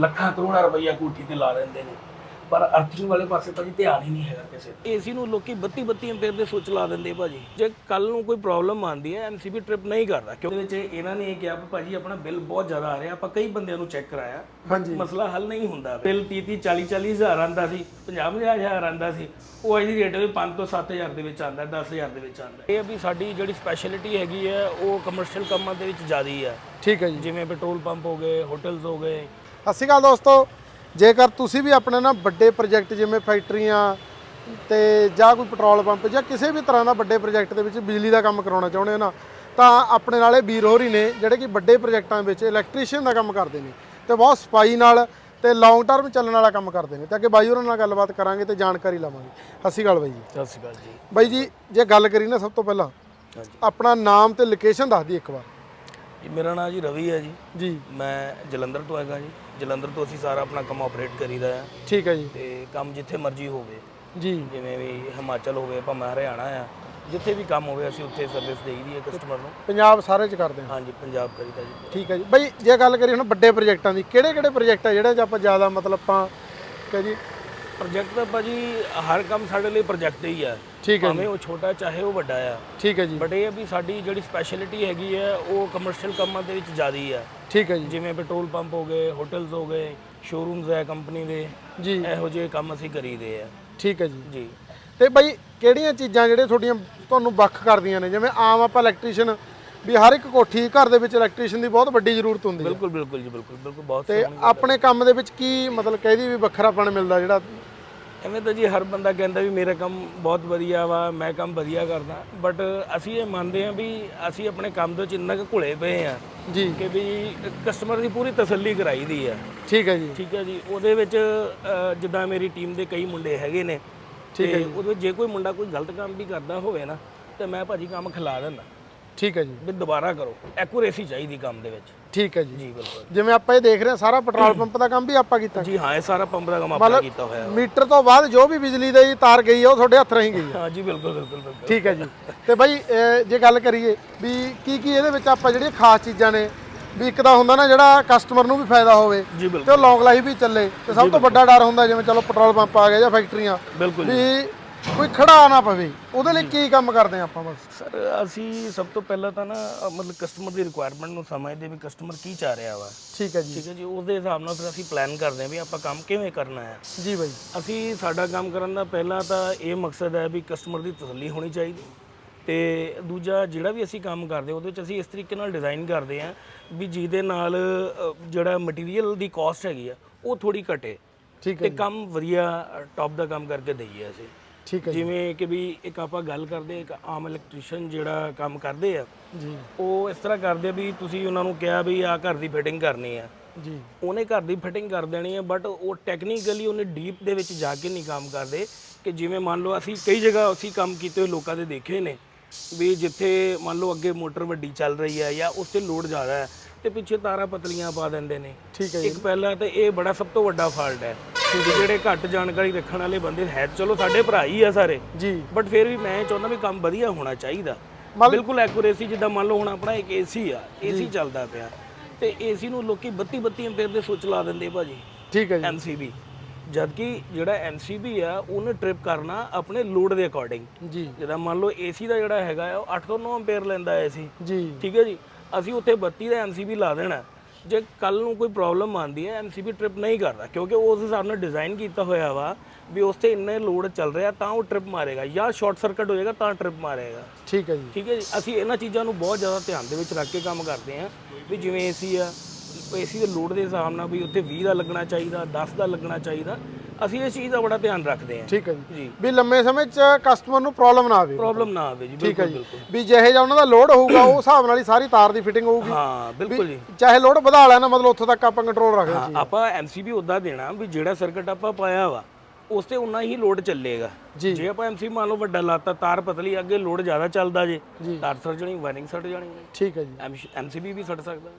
ਲੱਖਾਂ ਕਰੋੜਾਂ ਰੁਪਈਆ ਕੋਠੀ ਤੇ ਲਾ ਦਿੰਦੇ ਨੇ। ਪਰ ਅਰਥਿੰਗ ਵਾਲੇ ਪਾਸੇ ਭਾਜੀ ਧਿਆਨ ਹੀ ਨਹੀਂ ਹੈਗਾ ਕਿਸੇ ਦਾ ਏਸੀ ਨੂੰ ਲੋਕੀ 32 32 ਐਂਪੀਅਰ ਦੇ ਸੁੱਚ ਲਾ ਦਿੰਦੇ ਭਾਜੀ। ਜੇ ਕੱਲ ਨੂੰ ਕੋਈ ਪ੍ਰੋਬਲਮ ਆਉਂਦੀ ਹੈ ਐਮਸੀਬੀ ਟ੍ਰਿਪ ਨਹੀਂ ਕਰਦਾ। ਕਿਉਂਕਿ ਵਿੱਚ ਇਹਨਾਂ ਨੇ ਇਹ ਕਿਹਾ ਭਾਜੀ ਆਪਣਾ ਬਿੱਲ ਬਹੁਤ ਜ਼ਿਆਦਾ ਆ ਰਿਹਾ ਆਪਾਂ ਕਈ ਬੰਦਿਆਂ ਨੂੰ ਚੈੱਕ ਕਰਾਇਆ। ਹਾਂਜੀ। ਮਸਲਾ ਹੱਲ ਨਹੀਂ ਹੁੰਦਾ। ਬਿੱਲ 30 30 40 40 ਹਜ਼ਾਰ ਆਂਦਾ ਸੀ 50 ਹਜ਼ਾਰ ਆਂਦਾ ਸੀ। ਉਹ ਅੱਜ ਦੀ ਰੇਟ ਵੀ 5 ਤੋਂ 7000 ਦੇ ਵਿੱਚ ਆਂਦਾ 10000 ਦੇ ਵਿੱਚ ਆਂਦਾ ਇਹ ਆ ਵੀ ਸਾਡੀ ਜਿਹੜੀ ਸਪੈਸ਼ਲਿਟੀ ਹੈਗੀ ਹੈ ਉਹ ਕਮਰਸ਼ੀਅਲ ਕੰਮਾਂ ਦੇ ਵਿੱਚ ਜ਼ਿਆਦਾ ਹੀ ਹੈ ਠੀਕ ਹੈ ਜੀ। ਜਿਵੇਂ ਪੈਟਰੋਲ ਪੰਪ ਹੋ ਗਏ ਹੋਟਲਸ ਹੋ ਗਏ ਸਤਿ ਸ਼੍ਰੀ ਅਕਾਲ ਦੋਸਤੋ। ਜੇਕਰ ਤੁਸੀਂ ਵੀ ਆਪਣੇ ਨਾ ਵੱਡੇ ਪ੍ਰੋਜੈਕਟ ਜਿਵੇਂ ਫੈਕਟਰੀਆਂ ਤੇ ਜਾਂ ਕੋਈ ਪੈਟਰੋਲ ਪੰਪ ਜਾਂ ਕਿਸੇ ਵੀ ਤਰ੍ਹਾਂ ਦਾ ਵੱਡੇ ਪ੍ਰੋਜੈਕਟ ਦੇ ਵਿੱਚ ਬਿਜਲੀ ਦਾ ਕੰਮ ਕਰਾਉਣਾ ਚਾਹੁੰਦੇ ਹੋ ਨਾ ਤਾਂ ਆਪਣੇ ਨਾਲੇ ਵੀਰ ਹੋਰੀ ਨੇ ਜਿਹੜੇ ਕਿ ਵੱਡੇ ਪ੍ਰੋਜੈਕਟਾਂ ਵਿੱਚ ਇਲੈਕਟ੍ਰੀਸ਼ੀਅਨ ਦਾ ਕੰਮ ਕਰਦੇ ਨੇ ਤੇ ਬਹੁਤ ਸਫ਼ਾਈ ਨਾਲ ਤੇ ਲੌਂਗ ਟਰਮ ਚੱਲਣ ਵਾਲਾ ਕੰਮ ਕਰਦੇ ਨੇ। ਤੇ ਅੱਗੇ ਬਾਈ ਹੋਰਾਂ ਨਾਲ ਗੱਲਬਾਤ ਕਰਾਂਗੇ ਤੇ ਜਾਣਕਾਰੀ ਲਵਾਂਗੇ। ਸਤਿ ਸ਼੍ਰੀ ਅਕਾਲ ਬਾਈ ਜੀ। ਸਤਿ ਸ਼੍ਰੀ ਅਕਾਲ ਜੀ। ਬਾਈ ਜੀ ਜੇ ਗੱਲ ਕਰੀ ਨਾ ਸਭ ਤੋਂ ਪਹਿਲਾਂ ਆਪਣਾ ਨਾਮ ਤੇ ਲੋਕੇਸ਼ਨ ਦੱਸ ਦੀ ਇੱਕ ਵਾਰ। ਜੀ ਮੇਰਾ ਨਾਮ ਜੀ ਰਵੀ ਹੈ ਜੀ। ਜੀ। ਮੈਂ ਜਲੰਧਰ ਤੋਂ ਹੈਗਾ ਜੀ। ਜਲੰਧਰ ਤੋਂ ਅਸੀਂ ਸਾਰਾ ਆਪਣਾ ਕੰਮ ਆਪਰੇਟ ਕਰੀਦਾ ਹੈ ਠੀਕ ਹੈ ਜੀ। ਤੇ ਕੰਮ ਜਿੱਥੇ ਮਰਜ਼ੀ ਹੋਵੇ। ਜੀ। ਜਿਵੇਂ ਵੀ ਹਿਮਾਚਲ ਹੋਵੇ ਭਾਵੇਂ ਹਰਿਆਣਾ ਆ। ਜਿੱਥੇ ਵੀ ਕੰਮ ਹੋਵੇ ਅਸੀਂ ਉੱਥੇ ਸਰਵਿਸ ਦੇਈਦੀ ਹੈ ਕਸਟਮਰ ਨੂੰ। ਪੰਜਾਬ ਸਾਰੇ ਚ ਕਰਦੇ ਹਾਂ ਹਾਂਜੀ ਪੰਜਾਬ ਕਰੀਦਾ ਜੀ। ਠੀਕ ਹੈ ਜੀ। ਬਈ ਜੇ ਗੱਲ ਕਰੀਏ ਹੁਣ ਵੱਡੇ ਪ੍ਰੋਜੈਕਟਾਂ ਦੀ ਕਿਹੜੇ ਕਿਹੜੇ ਪ੍ਰੋਜੈਕਟ ਆ ਜਿਹੜੇ 'ਚ ਆਪਾਂ ਜ਼ਿਆਦਾ ਮਤਲਬ ਆਪਾਂ ਕਹ ਜੀ ਪ੍ਰੋਜੈਕਟ ਤਾਂ ਭਾਜੀ ਹਰ ਕੰਮ ਸਾਡੇ ਲਈ ਪ੍ਰੋਜੈਕਟ ਹੀ ਆ। ਠੀਕ ਹੈ ਭਾਵੇਂ ਉਹ ਛੋਟਾ ਚਾਹੇ ਉਹ ਵੱਡਾ ਆ। ਠੀਕ ਹੈ ਜੀ। ਬਟ ਇਹ ਆ ਵੀ ਸਾਡੀ ਜਿਹੜੀ ਸਪੈਸ਼ਲਿਟੀ ਹੈਗੀ ਹੈ ਉਹ ਕਮਰਸ਼ੀਅਲ ਕੰਮਾਂ ਦੇ ਵਿੱਚ ਜ਼ਿਆਦਾ ਆ। ਠੀਕ ਹੈ ਜੀ। ਜਿਵੇਂ ਪੈਟਰੋਲ ਪੰਪ ਹੋ ਗਏ ਹੋਟਲਸ ਹੋ ਗਏ ਸ਼ੋਰੂਮਸ ਹੈ ਕੰਪਨੀ ਦੇ। ਜੀ। ਇਹੋ ਜਿਹੇ ਕੰਮ ਅਸੀਂ ਕਰੀਦੇ ਆ। ਠੀਕ ਹੈ ਜੀ। ਜੀ। ਤੇ ਬਈ ਕਿਹੜੀਆਂ ਚੀਜ਼ਾਂ ਜਿਹੜੀਆਂ ਤੁਹਾਡੀਆਂ ਤੁਹਾਨੂੰ ਵੱਖ ਕਰਦੀਆਂ ਨੇ? ਜਿਵੇਂ ਆਮ ਆਪਾਂ ਇਲੈਕਟ੍ਰੀਸ਼ੀਅਨ ਵੀ ਹਰ ਇੱਕ ਕੋਠੀ ਘਰ ਦੇ ਵਿੱਚ ਇਲੈਕਟ੍ਰੀਸ਼ੀਅਨ ਦੀ ਬਹੁਤ ਵੱਡੀ ਜ਼ਰੂਰਤ ਹੁੰਦੀ ਹੈ। ਬਿਲਕੁਲ ਬਿਲਕੁਲ ਜੀ ਬਿਲਕੁਲ ਬਿਲਕੁਲ ਬਹੁਤ ਤੇ ਸੋਹਣੀ ਆਪਣੇ ਕੰਮ ਦੇ ਵਿੱਚ ਕੀ ਮਤਲਬ ਕਹਿਦੀ ਵੀ ਵੱਖਰਾਪਣ ਮਿਲਦਾ ਜਿਹੜਾ ਐਵੇਂ ਤਾਂ ਜੀ ਹਰ ਬੰਦਾ ਕਹਿੰਦਾ ਵੀ ਮੇਰਾ ਕੰਮ ਬਹੁਤ ਵਧੀਆ ਵਾ ਮੈਂ ਕੰਮ ਵਧੀਆ ਕਰਦਾ। ਬਟ ਅਸੀਂ ਇਹ ਮੰਨਦੇ ਹਾਂ ਵੀ ਅਸੀਂ ਆਪਣੇ ਕੰਮ ਦੇ ਵਿੱਚ ਇੰਨਾ ਕੁ ਘੁਲੇ ਪਏ ਆ ਜੀ। ਕਿ ਵੀ ਕਸਟਮਰ ਦੀ ਪੂਰੀ ਤਸੱਲੀ ਕਰਾਈ ਦੀ ਆ। ਠੀਕ ਹੈ ਜੀ। ਠੀਕ ਹੈ ਜੀ। ਉਹਦੇ ਵਿੱਚ ਅ, ਜਿੱਦਾਂ ਮੇਰੀ ਟੀਮ ਦੇ ਕਈ ਮੁੰਡੇ ਹੈਗੇ ਨੇ ਠੀਕ ਤੇ ਉਹਦੇ ਵਿੱਚ ਜੇ ਕੋਈ ਮੁੰਡਾ ਕੋਈ ਗਲਤ ਕੰਮ ਵੀ ਕਰਦਾ ਹੋਵੇ ਨਾ ਤੇ ਮੈਂ ਭਾਜੀ ਕੰਮ ਖਿਲਾ ਦਿੰਦਾ। ਠੀਕ ਹੈ ਜੀ। ਵੀ ਦੁਬਾਰਾ ਕਰੋ। ਐਕੂਰੇਸੀ ਚਾਹੀਦੀ ਕੰਮ ਦੇ ਵਿੱਚ। ਠੀਕ ਹੈ ਜੀ। ਜੀ ਬਿਲਕੁਲ। ਜਿਵੇਂ ਆਪਾਂ ਇਹ ਦੇਖ ਰਹੇ ਹਾਂ ਸਾਰਾ ਪੈਟਰੋਲ ਪੰਪ ਦਾ ਕੰਮ ਵੀ ਆਪਾਂ ਕੀਤਾ। ਜੀ ਹਾਂ ਇਹ ਸਾਰਾ ਪੰਪ ਦਾ ਕੰਮ ਆਪਣਾ ਕੀਤਾ ਹੋਇਆ। ਮੀਟਰ ਤੋਂ ਬਾਅਦ ਜੋ ਵੀ ਬਿਜਲੀ ਦੀ ਤਾਰ ਗਈ ਹੈ ਉਹ ਤੁਹਾਡੇ ਹੱਥ ਰਹੀ ਗਈ ਹੈ ਹਾਂ ਜੀ ਬਿਲਕੁਲ ਬਿਲਕੁਲ ਬਿਲਕੁਲ। ਠੀਕ ਹੈ ਜੀ। ਤੇ ਬਾਈ ਜੇ ਗੱਲ ਕਰੀਏ ਵੀ ਕੀ ਕੀ ਇਹਦੇ ਵਿੱਚ ਆਪਾਂ ਜਿਹੜੀਆਂ ਖਾਸ ਚੀਜ਼ਾਂ ਨੇ ਵੀ ਇੱਕ ਤਾਂ ਹੁੰਦਾ ਨਾ ਜਿਹੜਾ ਕਸਟਮਰ ਨੂੰ ਵੀ ਫਾਇਦਾ ਹੋਵੇ ਤੇ ਉਹ ਲੌਂਗ ਲਾਈਫ ਵੀ ਚੱਲੇ। ਤੇ ਸਭ ਤੋਂ ਵੱਡਾ ਡਰ ਹੁੰਦਾ ਜਿਵੇਂ ਚਲੋ ਪੈਟਰੋਲ ਪੰਪ ਆ ਗਿਆ ਜਾਂ ਫੈਕਟਰੀਆਂ। ਬਿਲਕੁਲ ਜੀ। ਵੀ ਕੋਈ ਖੜਾ ਨਾ ਪਵੇ ਉਹਦੇ ਲਈ ਕੀ ਕੰਮ ਕਰਦੇ ਆ ਆਪਾਂ ਬਸ? ਸਰ ਅਸੀਂ ਸਭ ਤੋਂ ਪਹਿਲਾਂ ਤਾਂ ਨਾ ਮਤਲਬ ਕਸਟਮਰ ਦੀ ਰਿਕੁਆਇਰਮੈਂਟ ਨੂੰ ਸਮਝਦੇ ਵੀ ਕਸਟਮਰ ਕੀ ਚਾਹ ਰਿਹਾ ਵਾ। ਠੀਕ ਹੈ ਜੀ। ਠੀਕ ਹੈ ਜੀ ਉਹਦੇ ਹਿਸਾਬ ਨਾਲ ਫਿਰ ਅਸੀਂ ਪਲਾਨ ਕਰਦੇ ਹਾਂ ਵੀ ਆਪਾਂ ਕੰਮ ਕਿਵੇਂ ਕਰਨਾ ਹੈ। ਜੀ ਬਾਈ। ਅਸੀਂ ਸਾਡਾ ਕੰਮ ਕਰਨ ਦਾ ਪਹਿਲਾਂ ਤਾਂ ਇਹ ਮਕਸਦ ਹੈ ਵੀ ਕਸਟਮਰ ਦੀ ਤਸੱਲੀ ਹੋਣੀ ਚਾਹੀਦੀ। ਤੇ ਦੂਜਾ ਜਿਹੜਾ ਵੀ ਅਸੀਂ ਕੰਮ ਕਰਦੇ ਉਹਦੇ ਵਿੱਚ ਅਸੀਂ ਇਸ ਤਰੀਕੇ ਨਾਲ ਡਿਜ਼ਾਈਨ ਕਰਦੇ ਹਾਂ ਵੀ ਜਿਹਦੇ ਨਾਲ ਅ, ਜਿਹੜਾ ਮਟੀਰੀਅਲ ਦੀ ਕਾਸਟ ਹੈਗੀ ਆ ਉਹ ਥੋੜੀ ਘਟੇ। ਠੀਕ ਹੈ ਤੇ ਕੰਮ ਵਧੀਆ ਟੌਪ ਦਾ ਕੰਮ ਕਰਕੇ ਦਈਏ ਅਸੀਂ। ਠੀਕ ਹੈ ਜਿਵੇਂ ਕਿ ਵੀ ਇੱਕ ਆਪਾਂ ਗੱਲ ਕਰਦੇ ਇੱਕ ਆਮ ਇਲੈਕਟ੍ਰੀਸ਼ੀਅਨ ਜਿਹੜਾ ਕੰਮ ਕਰਦੇ ਆ ਜੀ। ਉਹ ਇਸ ਤਰ੍ਹਾਂ ਕਰਦੇ ਵੀ ਤੁਸੀਂ ਉਹਨਾਂ ਨੂੰ ਕਿਹਾ ਵੀ ਆ ਘਰ ਦੀ ਫਿਟਿੰਗ ਕਰਨੀ ਆ। ਜੀ। ਉਹਨੇ ਘਰ ਦੀ ਫਿਟਿੰਗ ਕਰ ਦੇਣੀ ਹੈ ਬਟ ਉਹ ਟੈਕਨੀਕਲੀ ਉਹਨੇ ਡੀਪ ਦੇ ਵਿੱਚ ਜਾ ਕੇ ਨਹੀਂ ਕੰਮ ਕਰਦੇ ਕਿ ਜਿਵੇਂ ਮੰਨ ਲਓ ਅਸੀਂ ਕਈ ਜਗ੍ਹਾ ਅਸੀਂ ਕੰਮ ਕੀਤੇ ਹੋਏ ਲੋਕਾਂ ਦੇ ਦੇਖੇ ਨੇ ਵੀ ਜਿੱਥੇ ਮੰਨ ਲਓ ਅੱਗੇ ਮੋਟਰ ਵੱਡੀ ਚੱਲ ਰਹੀ ਹੈ ਜਾਂ ਉਸ ਤੇ ਲੋਡ ਜ਼ਿਆਦਾ ਹੈ ਤੇ ਪਿੱਛੇ ਤਾਰਾਂ ਪਤਲੀਆਂ ਪਾ ਦਿੰਦੇ ਨੇ। ਠੀਕ ਹੈ ਇੱਕ ਪਹਿਲਾਂ ਤੇ ਇਹ ਬੜਾ ਸਭ ਤੋਂ ਵੱਡਾ ਫਾਲਟ ਹੈ। ਜਿਹੜੇ ਘੱਟ ਜਾਣਕਾਰੀ ਰੱਖਣ ਵਾਲੇ ਬੰਦੇ ਹੈ ਚਲੋ ਸਾਡੇ ਭਰਾ ਹੀ ਆ ਸਾਰੇ। ਜੀ। ਬਟ ਫਿਰ ਵੀ ਮੈਂ ਚਾਹੁੰਦਾ ਵੀ ਕੰਮ ਵਧੀਆ ਹੋਣਾ ਚਾਹੀਦਾ। ਬਿਲਕੁਲ ਐਕੂਰੇਸੀ ਜਿੱਦਾਂ ਮੰਨ ਲਓ ਹੁਣ ਆਪਣਾ ਇੱਕ ਏਸੀ ਆ ਏਸੀ ਚੱਲਦਾ ਪਿਆ। ਤੇ ਏਸੀ ਨੂੰ ਲੋਕੀ 32 32 ਐਂਪੀਅਰ ਦੇ ਸੁੱਚ ਲਾ ਦਿੰਦੇ ਭਾਜੀ। ਠੀਕ ਹੈ ਜੀ। ਐਮਸੀਬੀ ਜਦ ਕਿ ਜਿਹੜਾ ਐਮਸੀਬੀ ਆ ਉਹਨੇ ਟ੍ਰਿਪ ਕਰਨਾ ਆਪਣੇ ਲੋਡ ਦੇ ਅਕੋਰਡਿੰਗ ਜੀ। ਜਿੱਦਾਂ ਮੰਨ ਲਓ ਏਸੀ ਦਾ ਜਿਹੜਾ ਹੈਗਾ ਉਹ 8 ਤੋਂ 9 ਐਂਪੀਅਰ ਲੈਂਦਾ ਏਸੀ ਜੀ। ਠੀਕ ਹੈ ਜੀ। ਅਸੀਂ ਉੱਥੇ 32 ਦਾ ਐਮਸੀਬੀ ਲਾ ਦੇਣਾ। ਜੇ ਕੱਲ ਨੂੰ ਕੋਈ ਪ੍ਰੋਬਲਮ ਆਉਂਦੀ ਹੈ ਐਮਸੀਬੀ ਟ੍ਰਿਪ ਨਹੀਂ ਕਰਦਾ ਕਿਉਂਕਿ ਉਸ ਹਿਸਾਬ ਨਾਲ ਡਿਜ਼ਾਈਨ ਕੀਤਾ ਹੋਇਆ ਵਾ ਵੀ ਉਸ ਤੇ ਇੰਨੇ ਲੋਡ ਚੱਲ ਰਿਹਾ ਤਾਂ ਉਹ ਟ੍ਰਿਪ ਮਾਰੇਗਾ। ਜਾਂ ਸ਼ਾਰਟ ਸਰਕਟ ਹੋ ਜਾਏਗਾ ਤਾਂ ਟ੍ਰਿਪ ਮਾਰੇਗਾ। ਠੀਕ ਹੈ ਜੀ। ਠੀਕ ਹੈ ਜੀ? ਅਸੀਂ ਇਹਨਾਂ ਚੀਜ਼ਾਂ ਨੂੰ ਬਹੁਤ ਜ਼ਿਆਦਾ ਧਿਆਨ ਦੇ ਵਿੱਚ ਰੱਖ ਕੇ ਕੰਮ ਕਰਦੇ ਹਾਂ ਵੀ ਜਿਵੇਂ ਏਸੀ ਆ ਏਸੀ ਦੇ ਲੋਡ ਦੇ ਹਿਸਾਬ ਨਾਲ ਵੀ ਉੱਥੇ 20 ਦਾ ਲੱਗਣਾ ਚਾਹੀਦਾ 10 ਦਾ ਲੱਗਣਾ ਚਾਹੀਦਾ। ਅਸੀਂ ਇਸ ਚੀਜ਼ ਦਾ ਬੜਾ ਧਿਆਨ ਰੱਖਦੇ ਹਾਂ। ਠੀਕ ਹੈ ਜੀ। ਵੀ ਲੰਮੇ ਸਮੇਂ 'ਚ ਕਸਟਮਰ ਨੂੰ ਪ੍ਰੋਬਲਮ ਨਾ ਆਵੇ। ਪ੍ਰੋਬਲਮ ਨਾ ਆਵੇ ਜੀ ਠੀਕ ਹੈ ਬਿਲਕੁਲ ਜੀ। ਬਿਲਕੁਲ। ਵੀ ਜਿਹੇ ਜਿਹਾ ਉਹਨਾਂ ਦਾ ਲੋਡ ਹੋਊਗਾ ਉਹ ਹਿਸਾਬ ਨਾਲ ਹੀ ਸਾਰੀ ਤਾਰ ਦੀ ਫਿਟਿੰਗ ਹੋਊਗੀ। ਹਾਂ ਬਿਲਕੁਲ ਜੀ। ਚਾਹੇ ਲੋਡ ਵਧਾ ਲੈਣਾ ਮਤਲਬ ਉੱਥੋਂ ਤੱਕ ਆਪਾਂ ਕੰਟਰੋਲ ਰੱਖਦੇ ਹਾਂ, ਆਪਾਂ ਐਮਸੀਬੀ ਉਦਾਂ ਦੇਣਾ ਵੀ ਜਿਹੜਾ ਸਰਕਟ ਆਪਾਂ ਪਾਇਆ ਵਾ ਉਸ ਤੇ ਉਨਾ ਹੀ ਲੋਡ ਚੱਲੇਗਾ। ਜੀ। ਆਪਾਂ ਐਮਸੀਬੀ ਮੰਨ ਲਓ ਵੱਡਾ ਲਾਤਾ ਤਾਰ ਪਤਲੀ ਅੱਗੇ ਲੋਡ ਜ਼ਿਆਦਾ ਚੱਲਦਾ ਜੇ ਤਾਰ ਸੜ ਜਾਣੀ ਵਾਇਰਿੰਗ ਸੜ ਜਾਣੀ। ਠੀਕ ਹੈ ਜੀ। ਐਮਸੀਬੀ ਵੀ ਸੜ ਸਕਦਾ।